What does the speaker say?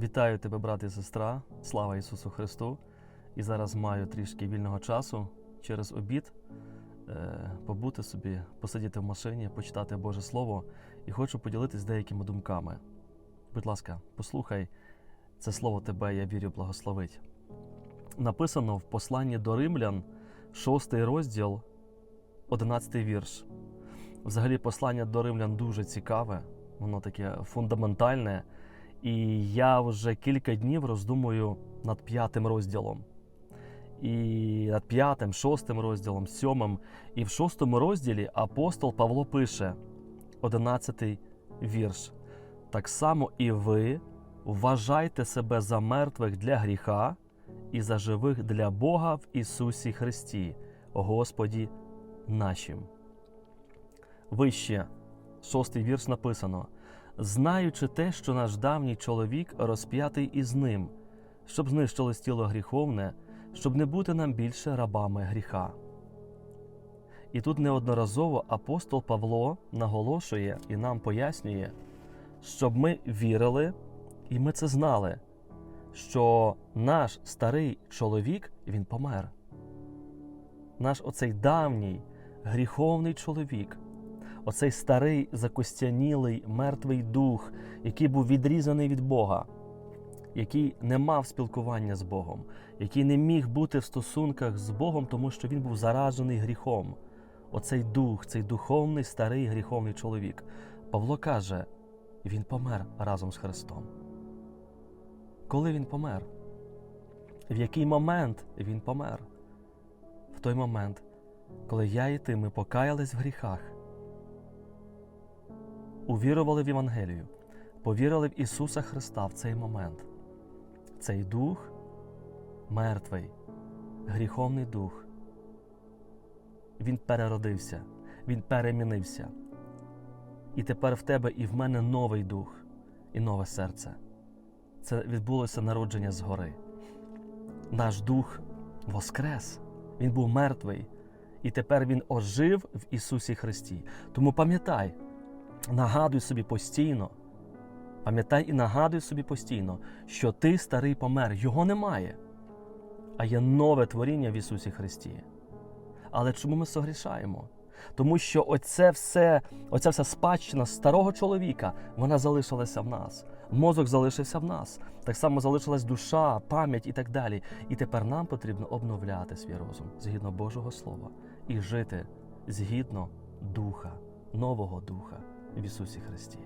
Вітаю тебе, брат і сестра. Слава Ісусу Христу! І зараз маю трішки вільного часу через обід е, побути собі, посидіти в машині, почитати Боже Слово і хочу поділитися деякими думками. Будь ласка, послухай, це слово тебе, я вірю, благословить. Написано в посланні до римлян, 6 розділ, 11 вірш. Взагалі, послання до римлян дуже цікаве, воно таке фундаментальне. І я вже кілька днів роздумую над п'ятим розділом. І над п'ятим, шостим розділом, сьомим. І в шостому розділі апостол Павло пише, одинадцятий вірш. Так само і ви вважайте себе за мертвих для гріха і за живих для Бога в Ісусі Христі, Господі нашим. Вище, шостий вірш написано знаючи те, що наш давній чоловік розп'ятий із ним, щоб знищилось тіло гріховне, щоб не бути нам більше рабами гріха. І тут неодноразово апостол Павло наголошує і нам пояснює, щоб ми вірили, і ми це знали, що наш старий чоловік він помер. Наш оцей давній гріховний чоловік оцей старий закостянілий мертвий дух, який був відрізаний від Бога, який не мав спілкування з Богом, який не міг бути в стосунках з Богом, тому що він був заражений гріхом. Оцей дух, цей духовний старий гріховний чоловік. Павло каже, він помер разом з Христом. Коли він помер? В який момент він помер? В той момент, коли я і ти ми покаялись в гріхах увірували в Євангелію, повірили в Ісуса Христа в цей момент. Цей дух мертвий, гріховний дух. Він переродився, він перемінився. І тепер в тебе і в мене новий дух і нове серце. Це відбулося народження згори. Наш дух воскрес, він був мертвий, і тепер він ожив в Ісусі Христі. Тому пам'ятай. Нагадуй собі постійно, пам'ятай і нагадуй собі постійно, що ти старий помер, його немає, а є нове творіння в Ісусі Христі. Але чому ми согрішаємо? Тому що оце все, оця вся спадщина старого чоловіка, вона залишилася в нас. Мозок залишився в нас. Так само залишилась душа, пам'ять і так далі. І тепер нам потрібно обновляти свій розум згідно Божого Слова і жити згідно Духа, нового Духа в Ісусі Христі.